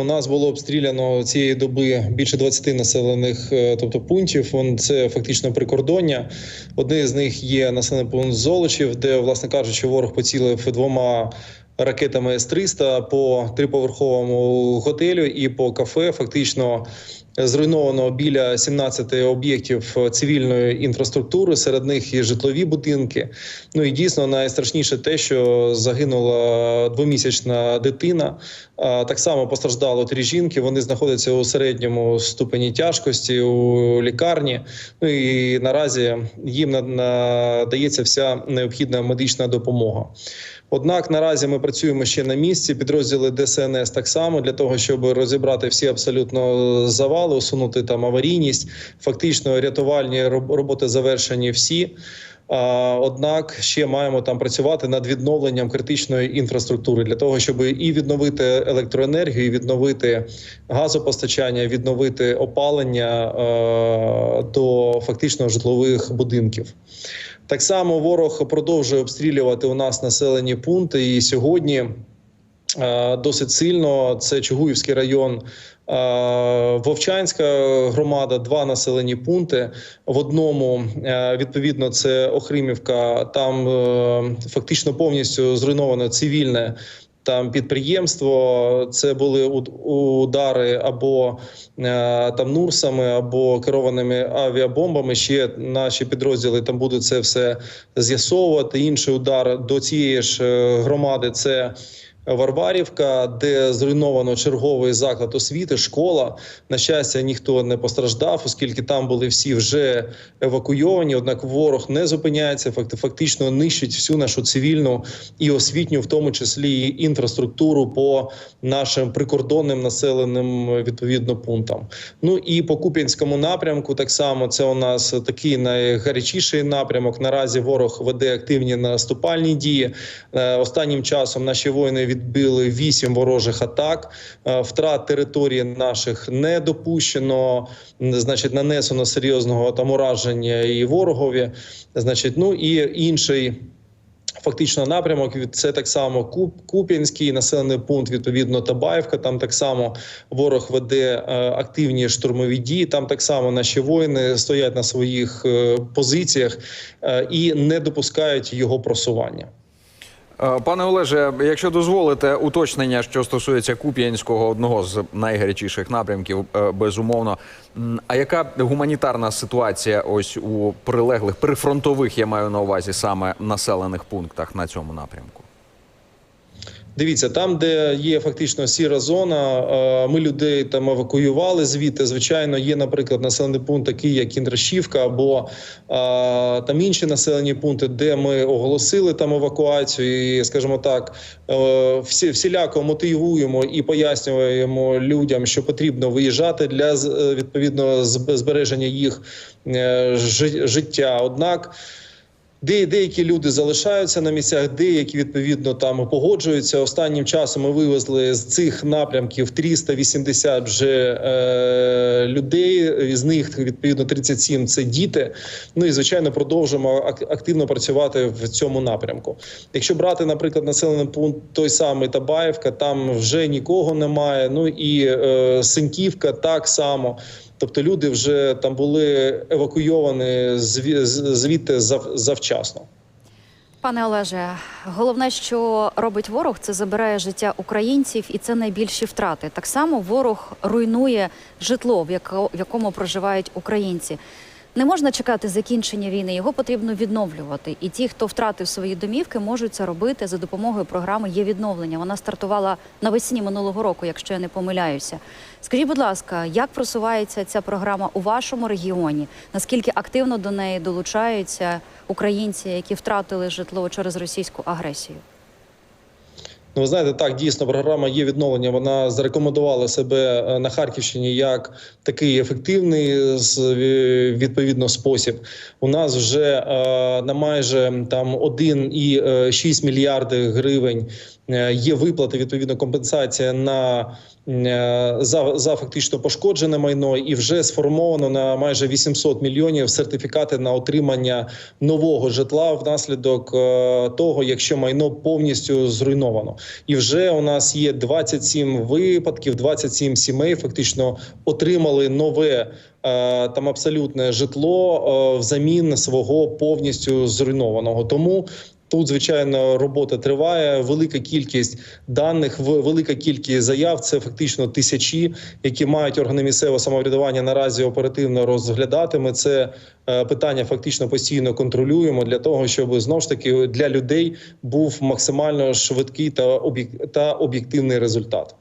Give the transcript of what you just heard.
У нас було обстріляно цієї доби більше 20 населених, е, тобто пунктів. Це фактично прикордоння. Одне з них є населений пункт Золочів, де, власне кажучи, ворог поцілив двома ракетами С-300 по триповерховому готелю і по кафе. Фактично зруйновано біля 17 об'єктів цивільної інфраструктури. Серед них і житлові будинки. Ну і дійсно найстрашніше те, що загинула двомісячна дитина. Так само постраждало три жінки. Вони знаходяться у середньому ступені тяжкості у лікарні. Ну і наразі їм на- надається вся необхідна медична допомога. Однак наразі ми працюємо ще на місці. Підрозділи ДСНС так само для того, щоб розібрати всі абсолютно завали, усунути там аварійність. Фактично, рятувальні роботи завершені всі. Однак ще маємо там працювати над відновленням критичної інфраструктури для того, щоб і відновити електроенергію, і відновити газопостачання, відновити опалення до фактично житлових будинків. Так само ворог продовжує обстрілювати у нас населені пункти. І сьогодні е, досить сильно це Чугуївський район. е, Вовчанська громада, два населені пункти. В одному е, відповідно це Охримівка. Там фактично повністю зруйновано цивільне там підприємство. Це були удари або е, там нурсами, або керованими авіабомбами. Ще наші підрозділи там будуть це все з'ясовувати. Інший удар до цієї ж е, громади це. Варварівка, де зруйновано черговий заклад освіти, школа. На щастя, ніхто не постраждав, оскільки там були всі вже евакуйовані. Однак ворог не зупиняється, факти- фактично нищить всю нашу цивільну і освітню, в тому числі і інфраструктуру по нашим прикордонним населеним відповідно пунктам. Ну і по Куп'янському напрямку, так само це у нас такий найгарячіший напрямок. Наразі ворог веде активні наступальні дії. Е, Останнім часом наші воїни відбили вісім ворожих атак. Е, Втрат території наших не допущено. Значить, нанесено серйозного там ураження і ворогові. Значить, ну і інший. Фактично напрямок від- це так само Куп, Куп'янський населений пункт, відповідно Табаївка. Там так само ворог веде е, активні штурмові дії. Там так само наші воїни стоять на своїх е, позиціях і не допускають його просування. Е, Пане Олеже, якщо дозволите уточнення, що стосується Куп'янського, одного з найгарячіших напрямків, е, безумовно. А яка гуманітарна ситуація ось у прилеглих прифронтових, я маю на увазі саме населених пунктах на цьому напрямку? Дивіться, там, де є фактично сіра зона, ми людей там евакуювали звідти. Звичайно, є, наприклад, населений пункт, такий як Кіндрашівка, або там інші населені пункти, де ми оголосили там евакуацію, і скажімо так, е, всі всіляко мотивуємо і пояснюємо людям, що потрібно виїжджати для е, відповідно збереження їх е, життя. Однак. Де деякі люди залишаються на місцях, деякі відповідно там погоджуються. Останнім часом ми вивезли з цих напрямків 380 вже е, людей. Із них відповідно 37 – це діти. Ну і звичайно продовжуємо ак- активно працювати в цьому напрямку. Якщо брати, наприклад, населений пункт той самий Табаєвка, там вже нікого немає. Ну і е, Синьківка так само. Тобто люди вже там були евакуйовані звідти завчасно. Пане Олеже, головне, що робить ворог, це забирає життя українців, і це найбільші втрати. Так само ворог руйнує житло, в якому проживають українці. Не можна чекати закінчення війни, його потрібно відновлювати. І ті, хто втратив свої домівки, можуть це робити за допомогою програми є відновлення. Вона стартувала навесні минулого року, якщо я не помиляюся. Скажіть, будь ласка, як просувається ця програма у вашому регіоні? Наскільки активно до неї долучаються українці, які втратили житло через російську агресію? Ну, ви знаєте, так дійсно програма є відновлення. Вона зарекомендувала себе е, на Харківщині як такий ефективний е, відповідно спосіб. У нас вже е, на майже там 1,6 мільярди гривень Е, Є виплати відповідно компенсація на е, за, за фактично пошкоджене майно, і вже сформовано на майже 800 мільйонів сертифікати на отримання нового житла внаслідок е, того, якщо майно повністю зруйновано. І вже у нас є 27 випадків, 27 сімей фактично отримали нове е, там абсолютне житло е, взамін свого повністю зруйнованого. Тому Тут звичайно робота триває. Велика кількість даних, велика кількість заяв. Це фактично тисячі, які мають органи місцевого самоврядування наразі оперативно розглядати. Ми це е, питання фактично постійно контролюємо для того, щоб знову ж таки для людей був максимально швидкий та об'єктивний результат.